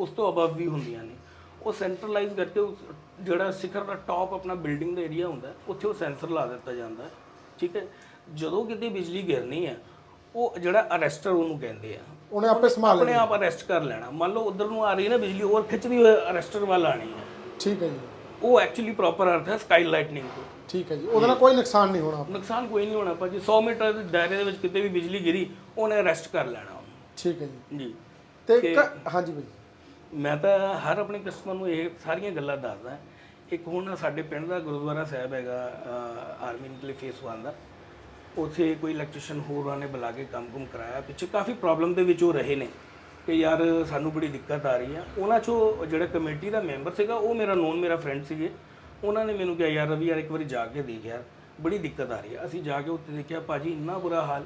ਉਸ ਤੋਂ ਅਬਵ ਵੀ ਹੁੰਦੀਆਂ ਨੇ। ਉਹ ਸੈਂਟਰਲਾਈਜ਼ ਕਰਕੇ ਜਿਹੜਾ ਸਿਖਰ ਦਾ ਟਾਪ ਆਪਣਾ ਬਿਲਡਿੰਗ ਦਾ ਏਰੀਆ ਹੁੰਦਾ ਉੱਥੇ ਉਹ ਸੈਂਸਰ ਲਾ ਦਿੱਤਾ ਜਾਂਦਾ। ਠੀਕ ਹੈ? ਜਦੋਂ ਕਿਤੇ ਬਿਜਲੀ ਗਿਰਨੀ ਹੈ ਉਹ ਜਿਹੜਾ ਅਰੈਸਟਰ ਉਹਨੂੰ ਕਹਿੰਦੇ ਆ। ਉਹਨੇ ਆਪੇ ਸੰਭਾਲ ਆਪਣੇ ਆਪ ਅਰੈਸਟ ਕਰ ਲੈਣਾ। ਮੰਨ ਲਓ ਉਧਰ ਨੂੰ ਆ ਰਹੀ ਹੈ ਨਾ ਬਿਜਲੀ ਉਹ ਖਿੱਚਦੀ ਹੋਏ ਅਰੈਸਟਰ ਵੱਲ ਆਣੀ ਹੈ। ਠੀਕ ਹੈ ਜੀ। ਉਹ ਐਕਚੁਅਲੀ ਪ੍ਰੋਪਰ ਅਰਥ ਹੈ ਸਕਾਈ ਲਾਈਟਨਿੰਗ ਤੋਂ। ਠੀਕ ਹੈ ਜੀ ਉਹਦੇ ਨਾਲ ਕੋਈ ਨੁਕਸਾਨ ਨਹੀਂ ਹੋਣਾ ਨੁਕਸਾਨ ਕੋਈ ਨਹੀਂ ਹੋਣਾ ਭਾਜੀ। 100 ਮੀਟਰ ਦੇ ਦਾਇਰੇ ਦੇ ਵਿੱਚ ਕਿਤੇ ਵੀ ਬਿਜਲੀ ਗਿਰੀ ਉਹਨੇ ਅਰੈਸਟ ਕਰ ਲੈਣਾ। ਠੀਕ ਹੈ ਜੀ। ਜੀ। ਤੇ ਇੱਕ- ਹਾਂਜੀ ਬਾਈ ਮੈਂ ਤਾਂ ਹਰ ਆਪਣੇ ਕਸਟਮਰ ਨੂੰ ਇਹ ਸਾਰੀਆਂ ਗੱਲਾਂ ਦੱਸਦਾ। ਇੱਕ ਹੁਣ ਸਾਡੇ ਪਿੰਡ ਦਾ ਗੁਰਦੁਆਰਾ ਸਾਹਿਬ ਹੈਗਾ ਅਹ, ਆਰਮੀ ਨਿਕਲੇ ਫੇਸ 1 ਦਾ। ਉੱਥੇ ਕੋਈ ਇਲੈਕਟ੍ਰੀਸ਼ੀਅਨ ਹੋਰਾਂ ਨੇ ਬੁਲਾ ਕੇ ਕੰਮ-ਕੁਮ ਕਰਾਇਆ। ਪਿੱਛੇ ਕਾਫੀ ਪ੍ਰੋਬਲਮ ਦੇ ਵਿੱਚ ਉਹ ਰਹੇ ਨੇ। ਕਿ ਯਾਰ ਸਾਨੂੰ ਬੜੀ ਦਿੱਕਤ ਆ ਰਹੀ ਆ। ਉਹਨਾਂ ਚੋਂ ਜਿਹੜਾ ਕਮੇਟੀ ਦਾ ਮੈਂਬਰ ਸੀਗਾ ਉਹ ਮੇਰਾ ਨੋਨ ਮੇਰਾ ਫਰੈਂਡ ਸੀਗੇ। ਉਹਨਾਂ ਨੇ ਮੈਨੂੰ ਕਿਹਾ ਯਾਰ ਰਵੀ ਯਾਰ ਇੱਕ ਵਾਰੀ ਜਾ ਕੇ ਦੇਖ ਯਾਰ ਬੜੀ ਦਿੱਕਤ ਆ ਰਹੀ ਆ। ਅਸੀਂ ਜਾ ਕੇ ਉੱਥੇ ਦੇਖਿਆ ਭਾਜੀ ਇੰਨਾ ਬੁਰਾ ਹਾਲ।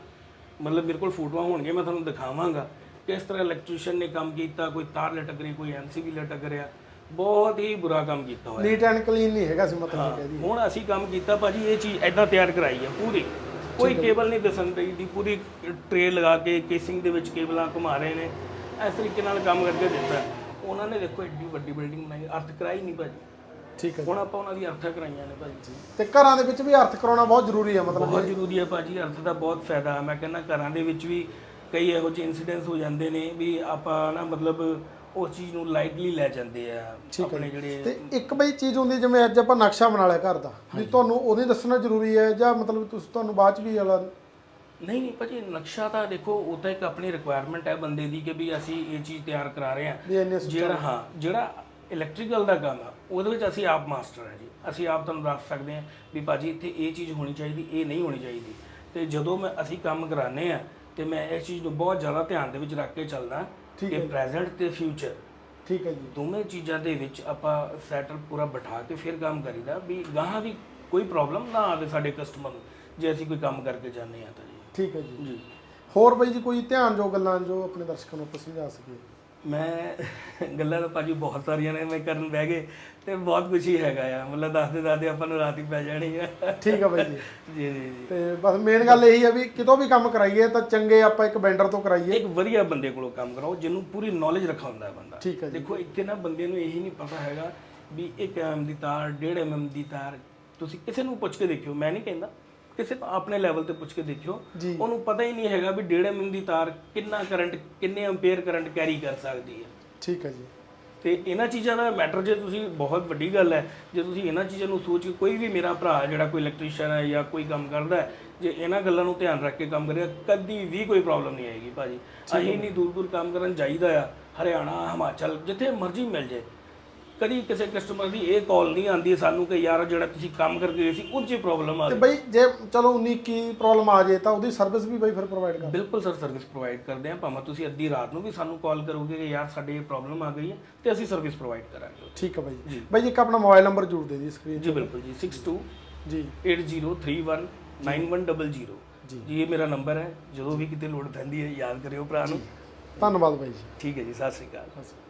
ਮਤਲਬ ਮੇਰੇ ਕੋਲ ਫੋਟੋਆਂ ਹੋਣਗੀਆਂ ਮੈਂ ਤੁਹਾਨੂੰ ਦਿਖਾਵਾਂਗਾ। ਕਿਸ ਤਰ੍ਹਾਂ ਇਲੈਕਟ੍ਰੀਸ਼ੀਅਨ ਨੇ ਕੰਮ ਕੀਤਾ ਕੋਈ ਤਾਰ ਲਟਕ ਰਹੀ ਕੋਈ ਐਮਸੀਬੀ ਲਟਕ ਰਿਹਾ। ਬਹੁਤ ਹੀ ਬੁਰਾ ਕੰਮ ਕੀਤਾ ਹੋਇਆ। ਨੀਟ ਐਂਡ ਕਲੀਨ ਨਹੀਂ ਹੈਗਾ ਸੀ ਮਤਲਬ ਹੁਣ ਅਸੀਂ ਕੰਮ ਕੀਤਾ ਭਾਜੀ ਇਹ ਚੀਜ਼ ਐਦਾਂ ਤਿਆਰ ਕਰਾਈ ਹੈ ਪੂਰੀ। ਕੋਈ ਕੇਬਲ ਨਹੀਂ ਦਿਸਣ ਰਹੀ ਦੀ ਪੂਰੀ ਟ੍ਰੇ ਲਗਾ ਕੇ ਕੇਸਿੰਗ ਦੇ ਵਿੱਚ ਕੇਬਲਾਂ ਘੁਮਾ ਰਹੇ ਨੇ। ਇਸ ਤਰੀਕੇ ਨਾਲ ਕੰਮ ਕਰਕੇ ਦਿੱਤਾ। ਉਹਨਾਂ ਨੇ ਦੇਖੋ ਏਡੀ ਵੱਡੀ ਬਿਲਡਿੰਗ ਬਣਾਈ। ਅਰਥ ਕਰਾਈ ਨਹੀਂ ਭਾਜੀ। ਠੀਕ ਹੈ ਹੁਣ ਆਪਾਂ ਉਹਨਾਂ ਦੀ ਅਰਥਾਂ ਕਰਾਈਆਂ ਨੇ ਭਾਜੀ। ਤੇ ਘਰਾਂ ਦੇ ਵਿੱਚ ਵੀ ਅਰਥ ਕਰਾਉਣਾ ਬਹੁਤ ਜ਼ਰੂਰੀ ਹੈ ਮਤਲਬ ਬਹੁਤ ਜ਼ਰੂਰੀ ਹੈ ਭਾਜੀ। ਅਰਥ ਦਾ ਬਹੁਤ ਫਾਇਦਾ ਹੈ। ਮੈਂ ਕਹਿੰਦਾ ਘਰਾਂ ਦੇ ਵਿੱਚ ਵੀ ਕਈ ਇਹੋ ਜਿਹੇ ਇਨਸੀਡੈਂਟਸ ਹੋ ਜਾਂਦੇ ਨੇ ਵੀ ਆਪਾਂ ਨਾ ਮਤਲਬ ਉਸ ਚੀਜ਼ ਨੂੰ ਲਾਈਟਲੀ ਲੈ ਜਾਂਦੇ ਆ। ਆਪਣੇ ਜਿਹੜੇ ਤੇ ਇੱਕ ਬਈ ਚੀਜ਼ ਹੁੰਦੀ ਜਿਵੇਂ ਅੱਜ ਆਪਾਂ ਨਕਸ਼ਾ ਬਣਾ ਲਿਆ ਘਰ ਦਾ। ਵੀ ਤੁਹਾਨੂੰ ਉਹਦੇ ਦੱਸਣਾ ਜ਼ਰੂਰੀ ਹੈ ਜਾਂ ਮਤਲਬ ਤੁਸੀਂ ਤੁਹਾਨੂੰ ਬਾਅਦ ਚ ਵੀ ਵਾਲਾ ਨਹੀਂ ਨਹੀਂ ਭਾਜੀ ਨਕਸ਼ਾ ਤਾਂ ਦੇਖੋ ਉਹ ਤਾਂ ਇੱਕ ਆਪਣੀ ਰਿਕੁਆਇਰਮੈਂਟ ਹੈ ਬੰਦੇ ਦੀ ਕਿ ਵੀ ਅਸੀਂ ਇਹ ਚੀਜ਼ ਤਿਆਰ ਕਰਾ ਰਹੇ ਹਾਂ। ਇੰਨੇ ਜਿਹੜਾ ਹਾਂ ਜਿਹੜਾ ਇਲੈਕਟ੍ਰੀਕਲ ਦਾ ਕੰਮ ਆ ਉਹਦੇ ਵਿੱਚ ਅਸੀਂ ਆਪ ਮਾਸਟਰ ਹੈ ਜੀ। ਅਸੀਂ ਆਪ ਤੁਹਾਨੂੰ ਦੱਸ ਸਕਦੇ ਹਾਂ ਵੀ ਭਾਜੀ ਇੱਥੇ ਇਹ ਚੀਜ਼ ਹੋਣੀ ਚਾਹੀਦੀ ਇਹ ਨਹੀਂ ਹੋਣੀ ਚਾਹੀਦੀ। ਤੇ ਜਦੋਂ ਮੈਂ ਅਸੀਂ ਕੰਮ ਕਰਾਉਂਦੇ ਆ ਤੇ ਮੈਂ ਇਸ ਚੀਜ਼ ਨੂੰ ਬਹੁਤ ਜ਼ਿਆਦਾ ਧਿਆਨ ਦੇ ਵਿੱਚ ਰੱਖ ਕੇ ਚੱਲਦਾ ਠੀਕ ਕਿ ਹੈ। ਪ੍ਰੈਜ਼ੈਂਟ ਤੇ ਫਿਊਚਰ ਠੀਕ ਹੈ ਜੀ। ਦੋਵੇਂ ਚੀਜ਼ਾਂ ਦੇ ਵਿੱਚ ਆਪਾਂ ਸੈਟਅਪ ਪੂਰਾ ਬਿਠਾ ਕੇ ਫਿਰ ਕੰਮ ਕਰੀਦਾ ਵੀ ਗਾਹਾਂ ਵੀ ਕੋਈ ਪ੍ਰੋਬਲਮ ਨਾ ਆਵੇ ਸਾਡੇ ਕਸਟਮਰ ਨੂੰ ਜੇ ਅਸੀਂ ਕੋਈ ਕੰਮ ਕਰਕੇ ਜਾਂਦੇ ਆ ਤਾਂ ਜੀ। ਠੀਕ ਹੈ ਜੀ। ਜੀ। ਹੋਰ ਬਾਈ ਜੀ ਕੋਈ ਧਿਆਨ ਜੋ ਗੱਲਾਂ ਜੋ ਆਪਣੇ ਦਰਸ਼ਕਾਂ ਨੂੰ ਆਪਾਂ ਸਮਝਾ ਸਕੀਏ? ਮੈਂ ਗੱਲਾਂ ਤਾਂ ਭਾਜੀ ਬਹੁਤ ਸਾਰੀਆਂ ਨੇ ਮੈਂ ਕਰਨ ਬਹਿ ਗਏ ਤੇ ਬਹੁਤ ਕੁਝ ਹੀ ਹੈਗਾ ਆ। ਮਤਲਬ ਦੱਸਦੇ ਦੱਸਦੇ ਆਪਾਂ ਨੂੰ ਰਾਤ ਹੀ ਪੈ ਜਾਣੀ ਆ। ਠੀਕ ਹੈ ਬਾਈ ਜੀ। ਜੀ ਜੀ ਜੀ। ਤੇ ਬਸ ਮੇਨ ਗੱਲ ਇਹੀ ਹੈ ਵੀ ਕਿਤੋਂ ਵੀ ਕੰਮ ਕਰਾਈਏ ਤਾਂ ਚੰਗੇ ਆਪਾਂ ਇੱਕ ਵੈਂਡਰ ਤੋਂ ਕਰਾਈਏ। ਇੱਕ ਵਧੀਆ ਬੰਦੇ ਕੋਲੋਂ ਕੰਮ ਕਰਾਓ ਜਿਹਨੂੰ ਪੂਰੀ ਨੌਲੇਜ ਰੱਖਾ ਹੁੰਦਾ ਹੈ ਬੰਦਾ। ਠੀਕ ਹੈ ਜੀ। ਦੇਖੋ ਇੱਥੇ ਨਾ ਬੰਦੇ ਨੂੰ ਇਹੀ ਨਹੀਂ ਪਤਾ ਹੈਗਾ ਵੀ 1 ਐਮ ਦੀ ਤਾਰ 1.5 ਐਮ ਦੀ ਤਾਰ ਤੁਸੀਂ ਕਿਸੇ ਨੂੰ ਪੁੱਛ ਕੇ ਦੇਖਿਓ ਮੈਂ ਨਹੀਂ ਕਹਿੰਦਾ। ਕਿਸੇ ਆਪਣੇ ਲੈਵਲ ਤੇ ਪੁੱਛ ਕੇ ਦੇਖਿਓ। ਉਹਨੂੰ ਪਤਾ ਹੀ ਨਹੀਂ ਹੈਗਾ ਵੀ 1.5 ਐਮ ਦੀ ਤਾਰ ਕਿੰਨਾ ਕਰੰਟ ਕਿੰਨੇ ਐਂਪੀਅਰ ਕਰੰਟ ਕੈਰੀ ਕਰ ਸਕਦੀ ਹੈ। ਠੀਕ ਹੈ ਜੀ। ਤੇ ਇਹਨਾਂ ਚੀਜ਼ਾਂ ਦਾ ਮੈਟਰ ਜੇ ਤੁਸੀਂ ਬਹੁਤ ਵੱਡੀ ਗੱਲ ਹੈ ਜੇ ਤੁਸੀਂ ਇਹਨਾਂ ਚੀਜ਼ਾਂ ਨੂੰ ਸੋਚ ਕੇ ਕੋਈ ਵੀ ਮੇਰਾ ਭਰਾ ਜਿਹੜਾ ਕੋਈ ਇਲੈਕਟ੍ਰੀਸ਼ੀਅਨ ਹੈ ਜਾਂ ਕੋਈ ਕੰਮ ਕਰਦਾ ਹੈ ਜੇ ਇਹਨਾਂ ਗੱਲਾਂ ਨੂੰ ਧਿਆਨ ਰੱਖ ਕੇ ਕੰਮ ਕਰੇਗਾ ਕਦੀ ਵੀ ਕੋਈ ਪ੍ਰੋਬਲਮ ਨਹੀਂ ਆਏਗੀ ਭਾਜੀ। ਅਸੀਂ ਨਹੀਂ ਦੂਰ ਦੂਰ ਕੰਮ ਕਰਨ ਜਾਈਦਾ ਆ ਹਰਿਆਣਾ ਹਿਮਾਚਲ ਜਿੱਥੇ ਮਰਜ਼ੀ ਮਿਲ ਜੇ ਕਦੀ ਕਿਸੇ ਕਸਟਮਰ ਦੀ ਇਹ ਕਾਲ ਨਹੀਂ ਆਉਂਦੀ ਸਾਨੂੰ ਕਿ ਯਾਰ ਜਿਹੜਾ ਤੁਸੀਂ ਕੰਮ ਕਰਕੇ ਗਏ ਸੀ ਉਹ 'ਚ ਪ੍ਰੋਬਲਮ ਆ ਤੇ ਗਈ। ਬਾਈ ਜੇ ਚਲੋ 19 ਕੀ ਪ੍ਰੋਬਲਮ ਆ ਜੇ ਤਾਂ ਉਹਦੀ ਸਰਵਿਸ ਵੀ ਬਾਈ ਫਿਰ ਪ੍ਰੋਵਾਈਡ ਕਰ। ਬਿਲਕੁਲ ਸਰ ਸਰਵਿਸ ਪ੍ਰੋਵਾਈਡ ਕਰਦੇ ਹਾਂ ਭਾਵੇਂ ਤੁਸੀਂ ਅੱਧੀ ਰਾਤ ਨੂੰ ਵੀ ਸਾਨੂੰ ਕਾਲ ਕਰੋਗੇ ਕਿ ਯਾਰ ਸਾਡੇ ਇਹ ਪ੍ਰੋਬਲਮ ਆ ਗਈ ਹੈ ਤੇ ਅਸੀਂ ਸਰਵਿਸ ਪ੍ਰੋਵਾਈਡ ਕਰਾਂਗੇ। ਠੀਕ ਹੈ ਬਾਈ। ਬਾਈ ਇੱਕ ਆਪਣਾ ਮੋਬਾਈਲ ਨੰਬਰ ਜਰੂਰ ਦੇ ਦਿਓ ਸਕਰੀਨ ਜੀ ਬਿਲਕੁਲ ਜੀ। 62 ਜੀ। 80319100 ਜੀ। ਜੀ। ਇਹ ਮੇਰਾ ਨੰਬਰ ਹੈ। ਜਦੋਂ ਵੀ ਕਿਤੇ ਲੋੜ ਪੈਂਦੀ ਹੈ ਯਾਦ ਕਰਿਓ ਭਰਾ ਨੂੰ। ਧੰਨਵਾਦ ਬਾਈ ਜੀ। ਠੀਕ ਹੈ ਜੀ ਸਤਿ ਸ੍ਰੀ ਅਕਾਲ।